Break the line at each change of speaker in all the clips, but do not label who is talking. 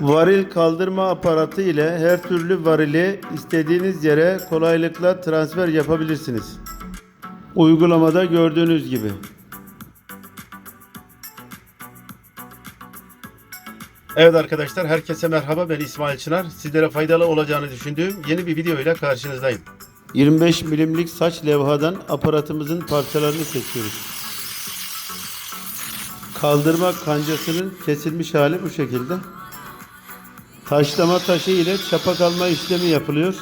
Varil kaldırma aparatı ile her türlü varili istediğiniz yere kolaylıkla transfer yapabilirsiniz. Uygulamada gördüğünüz gibi. Evet arkadaşlar herkese merhaba ben İsmail Çınar. Sizlere faydalı olacağını düşündüğüm yeni bir video ile karşınızdayım. 25 milimlik saç levhadan aparatımızın parçalarını seçiyoruz. Kaldırma kancasının kesilmiş hali bu şekilde. Taşlama taşı ile çapak alma işlemi yapılıyor.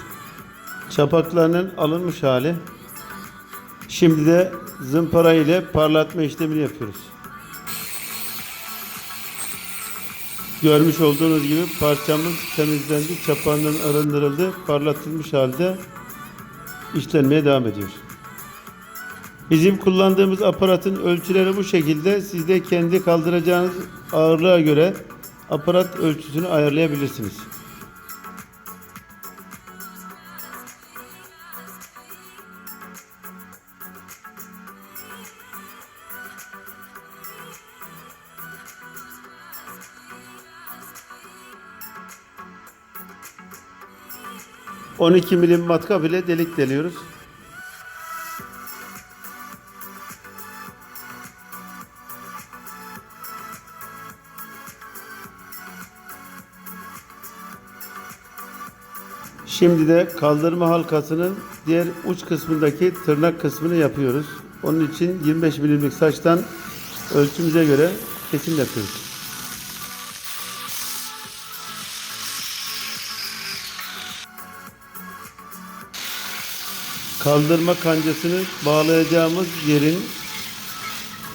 Çapaklarının alınmış hali. Şimdi de zımpara ile parlatma işlemini yapıyoruz. Görmüş olduğunuz gibi parçamız temizlendi, çapağından arındırıldı, parlatılmış halde işlenmeye devam ediyor. Bizim kullandığımız aparatın ölçüleri bu şekilde. Siz de kendi kaldıracağınız ağırlığa göre aparat ölçüsünü ayarlayabilirsiniz. ...12 milim matkap ile delik deliyoruz. Şimdi de kaldırma halkasının diğer uç kısmındaki tırnak kısmını yapıyoruz. Onun için 25 milimlik saçtan ölçümüze göre kesim yapıyoruz. Kaldırma kancasını bağlayacağımız yerin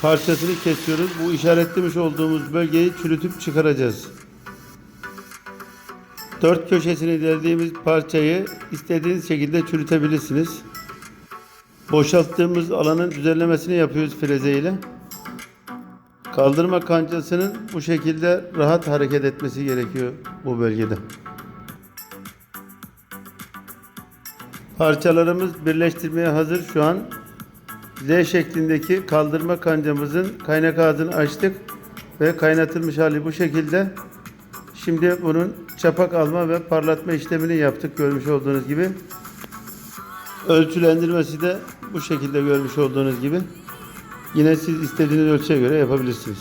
parçasını kesiyoruz. Bu işaretlemiş olduğumuz bölgeyi çürütüp çıkaracağız. Dört köşesini deldiğimiz parçayı istediğiniz şekilde çürütebilirsiniz. Boşalttığımız alanın düzenlemesini yapıyoruz freze ile. Kaldırma kancasının bu şekilde rahat hareket etmesi gerekiyor bu bölgede. Parçalarımız birleştirmeye hazır şu an. Z şeklindeki kaldırma kancamızın kaynak ağzını açtık ve kaynatılmış hali bu şekilde. Şimdi bunun çapak alma ve parlatma işlemini yaptık görmüş olduğunuz gibi. Ölçülendirmesi de bu şekilde görmüş olduğunuz gibi. Yine siz istediğiniz ölçüye göre yapabilirsiniz.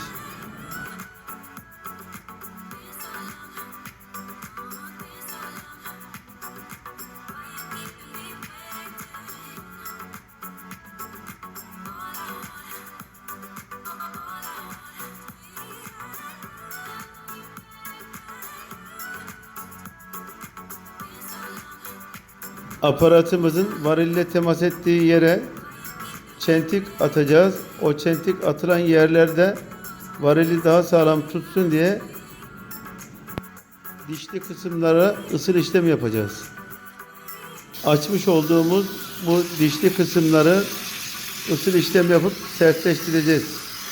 Aparatımızın varille temas ettiği yere çentik atacağız. O çentik atılan yerlerde varili daha sağlam tutsun diye dişli kısımlara ısır işlem yapacağız. Açmış olduğumuz bu dişli kısımları ısır işlem yapıp sertleştireceğiz.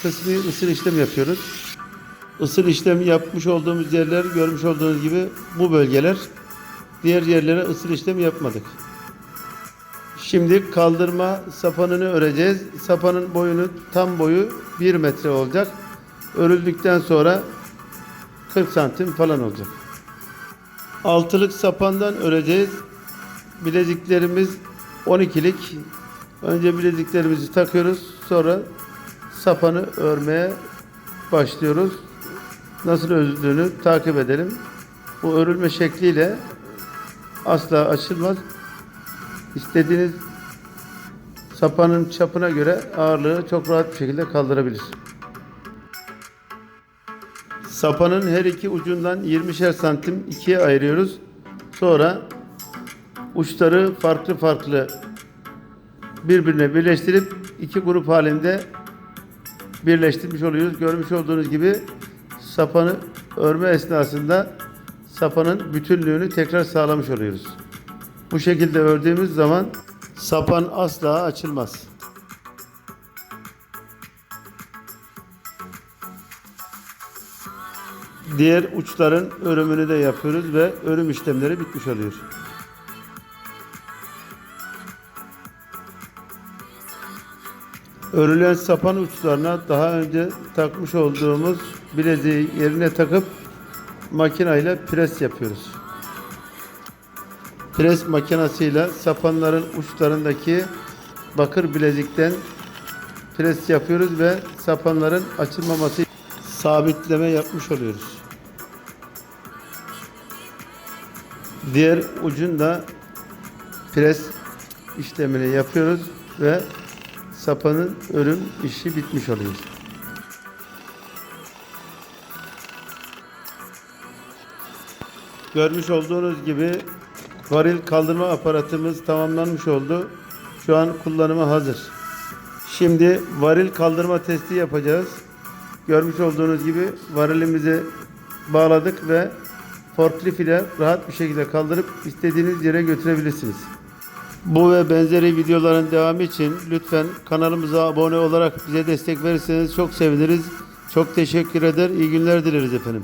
Kısmi ısır işlem yapıyoruz. Isır işlemi yapmış olduğumuz yerler görmüş olduğunuz gibi bu bölgeler. Diğer yerlere ısır işlemi yapmadık. Şimdi kaldırma sapanını öreceğiz. Sapanın boyunu tam boyu 1 metre olacak. Örüldükten sonra 40 santim falan olacak. Altılık sapandan öreceğiz. Bileziklerimiz 12'lik. Önce bileziklerimizi takıyoruz. Sonra sapanı örmeye başlıyoruz. Nasıl örüldüğünü takip edelim. Bu örülme şekliyle asla açılmaz. İstediğiniz sapanın çapına göre ağırlığı çok rahat bir şekilde kaldırabilir. Sapanın her iki ucundan 20'şer santim ikiye ayırıyoruz. Sonra uçları farklı farklı birbirine birleştirip iki grup halinde birleştirmiş oluyoruz. Görmüş olduğunuz gibi sapanı örme esnasında sapanın bütünlüğünü tekrar sağlamış oluyoruz. Bu şekilde ördüğümüz zaman sapan asla açılmaz. Diğer uçların örümünü de yapıyoruz ve örüm işlemleri bitmiş oluyor. Örülen sapan uçlarına daha önce takmış olduğumuz bileziği yerine takıp makineyle pres yapıyoruz. Pres makinasıyla sapanların uçlarındaki bakır bilezikten pres yapıyoruz ve sapanların açılmaması sabitleme yapmış oluyoruz. Diğer ucunda pres işlemini yapıyoruz ve sapanın örüm işi bitmiş oluyor. Görmüş olduğunuz gibi varil kaldırma aparatımız tamamlanmış oldu. Şu an kullanıma hazır. Şimdi varil kaldırma testi yapacağız. Görmüş olduğunuz gibi varilimizi bağladık ve forklift ile rahat bir şekilde kaldırıp istediğiniz yere götürebilirsiniz. Bu ve benzeri videoların devamı için lütfen kanalımıza abone olarak bize destek verirseniz çok seviniriz. Çok teşekkür eder. İyi günler dileriz efendim.